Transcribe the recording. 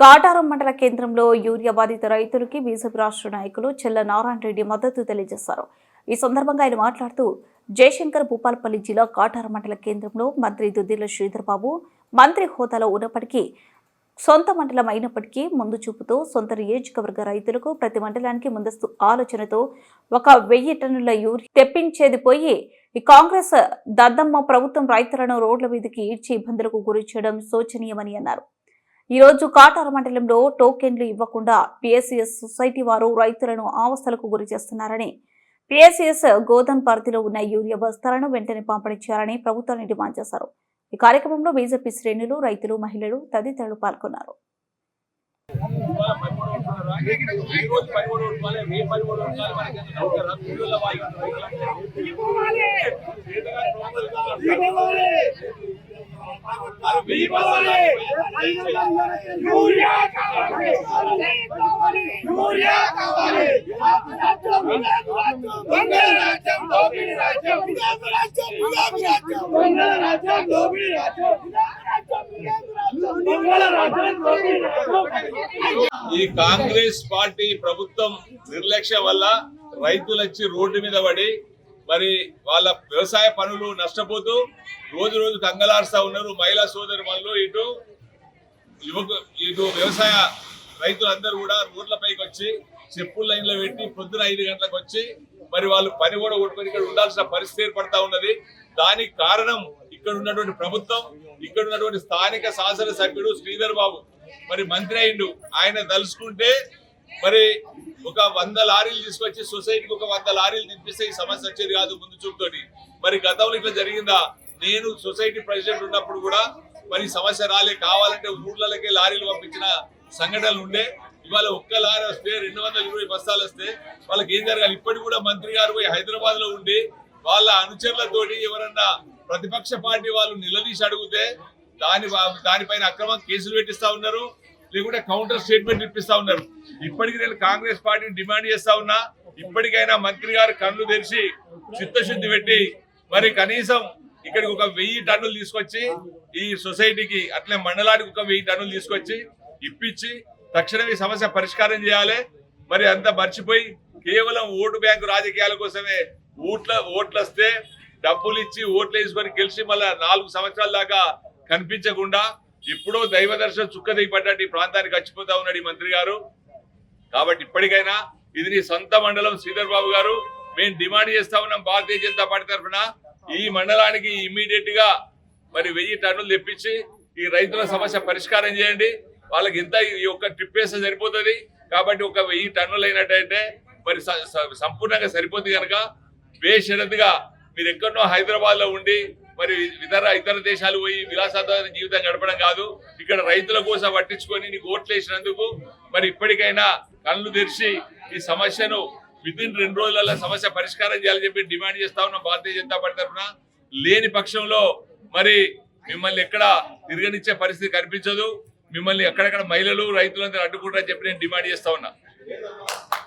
కాటారం మండల కేంద్రంలో యూరియా బాధిత రైతులకి బీజేపీ రాష్ట్ర నాయకులు చెల్ల నారాయణ రెడ్డి మద్దతు తెలియజేశారు. ఈ సందర్భంగా ఆయన మాట్లాడుతూ జయశంకర్ భూపాలపల్లి జిల్లా కాటారం మండల కేంద్రంలో మంత్రి దుద్దిల శ్రీధర్బాబు మంత్రి హోదాలో ఉన్నప్పటికీ సొంత మండలం అయినప్పటికీ ముందు చూపుతో సొంత నియోజకవర్గ రైతులకు ప్రతి మండలానికి ముందస్తు ఆలోచనతో ఒక వెయ్యి టన్నుల యూరియా తెప్పించేది పోయి ఈ కాంగ్రెస్ దద్దమ్మ ప్రభుత్వం రైతులను రోడ్ల మీదకి ఈడ్చి ఇబ్బందులకు గురి చేయడం శోచనీయమని అన్నారు. ఈరోజు కాటార మండలంలో టోకెన్లు ఇవ్వకుండా పిఎస్సిఎస్ సొసైటీ వారు రైతులను ఆవస్థలకు గురి చేస్తున్నారని పిఎస్సిఎస్ గోధన్ పరిధిలో ఉన్న యూరియా బస్తాలను వెంటనే పంపిణీ చేయాలని ప్రభుత్వాన్ని డిమాండ్ చేశారు. ఈ కార్యక్రమంలో బీజేపీ శ్రేణులు రైతులు మహిళలు తదితరులు పాల్గొన్నారు. యూరియా కావాలి యూరియా కావాలి రాజ్యం రాజ్యం రాజ్యం రాజ్యం ఈ కాంగ్రెస్ పార్టీ ప్రభుత్వం నిర్లక్ష్యం వల్ల రైతులు వచ్చి రోడ్డు మీద పడి మరి వాళ్ళ వ్యవసాయ పనులు నష్టపోతూ రోజు రోజు కంగలారుస్తా ఉన్నారు. మహిళా సోదరు ఇటు యువకు ఇటు వ్యవసాయ రైతులందరూ కూడా రోడ్లపైకి వచ్చి చెప్పుల లైన్లో పెట్టి పొద్దున ఐదు గంటలకు వచ్చి మరి వాళ్ళు పని కూడా కొట్టుకొని ఇక్కడ ఉండాల్సిన పరిస్థితి ఏర్పడతా ఉన్నది. దానికి కారణం ఇక్కడ ఉన్నటువంటి ప్రభుత్వం ఇక్కడ ఉన్నటువంటి స్థానిక శాసనసభ్యుడు శ్రీధర్ బాబు. మరి మంత్రి అయిండు. ఆయన తలుచుకుంటే మరి ఒక వంద లారీలు తీసుకొచ్చి సొసైటీకి ఒక వంద లారీలు తినిపిస్తే ఈ సమస్య వచ్చేది కాదు ముందు చూపుతోటి. మరి గతంలో ఇట్లా జరిగిందా? నేను సొసైటీ ప్రెసిడెంట్ ఉన్నప్పుడు కూడా మరి సమస్య రాలే కావాలంటే ఊర్లకే లారీలు పంపించిన సంఘటనలు ఉండే. ఇవాళ ఒక్క లారీ వస్తే రెండు వందల ఇరవై బస్తాలు వస్తే వాళ్ళకి ఏం జరగాలి? ఇప్పటికి కూడా మంత్రి గారు పోయి హైదరాబాద్లో ఉండి వాళ్ళ అనుచరులతోటి ఎవరన్నా ప్రతిపక్ష పార్టీ వాళ్ళు నిలదీసి అడిగితే దాని దానిపైన అక్రమం కేసులు పెట్టిస్తా ఉన్నారు. లేకుంటే కౌంటర్ స్టేట్మెంట్ ఇప్పిస్తా ఉన్నారు. ఇప్పటికి నేను కాంగ్రెస్ పార్టీని డిమాండ్ చేస్తా ఉన్నా. ఇప్పటికైనా మంత్రి గారు కళ్ళు తెరిచి చిత్తశుద్ధి పెట్టి మరి కనీసం ఇక్కడికి ఒక వెయ్యి టన్నులు తీసుకొచ్చి ఈ సొసైటీకి అట్లే మండలానికి ఒక వెయ్యి టన్నులు తీసుకొచ్చి ఇప్పించి తక్షణమే ఈ సమస్య పరిష్కారం చేయాలి. మరి అంత మర్చిపోయి కేవలం ఓటు బ్యాంకు రాజకీయాల కోసమే ఓట్ల ఓట్లు వస్తే డబ్బులు ఇచ్చి ఓట్లు వేసుకొని గెలిచి మళ్ళీ నాలుగు సంవత్సరాల దాకా కనిపించకుండా ఎప్పుడో దైవ దర్శనం చుక్క దిగిపడ్డట్టు ఈ ప్రాంతానికి చచ్చిపోతా ఉన్నాడు ఈ మంత్రి గారు. కాబట్టి ఇప్పటికైనా ఇది నీ సొంత మండలం శ్రీధర్ బాబు గారు. మేము డిమాండ్ చేస్తా ఉన్నాం భారతీయ జనతా పార్టీ తరఫున. ఈ మండలానికి ఇమ్మీడియట్గా మరి వెయ్యి టన్నులు తెప్పించి ఈ రైతుల సమస్య పరిష్కారం చేయండి. వాళ్ళకి ఇంత ఈ ఒక్క ట్రిప్ వేస్తే సరిపోతుంది. కాబట్టి ఒక వెయ్యి టన్నులు అయినట్టయితే మరి సంపూర్ణంగా సరిపోతుంది కనుక బేషరతుగా మీరు ఎక్కడో హైదరాబాద్లో ఉండి మరి ఇతర ఇతర దేశాలు పోయి విలాసవంతమైన జీవితం గడపడం కాదు. ఇక్కడ రైతుల కోసం పట్టించుకొని నీకు ఓట్లు వేసినందుకు మరి ఇప్పటికైనా కళ్ళు తెరిచి ఈ సమస్యను విత్ రెండు రోజులలో సమస్య పరిష్కారం చేయాలని చెప్పి డిమాండ్ చేస్తా ఉన్నాం భారతీయ జనతా పార్టీ తరఫున. లేని పక్షంలో మరి మిమ్మల్ని ఎక్కడ తిరగనిచ్చే పరిస్థితి కనిపించదు. మిమ్మల్ని ఎక్కడెక్కడ మహిళలు రైతులందరూ అడ్డుకుంటారని చెప్పి నేను డిమాండ్ చేస్తా ఉన్నా.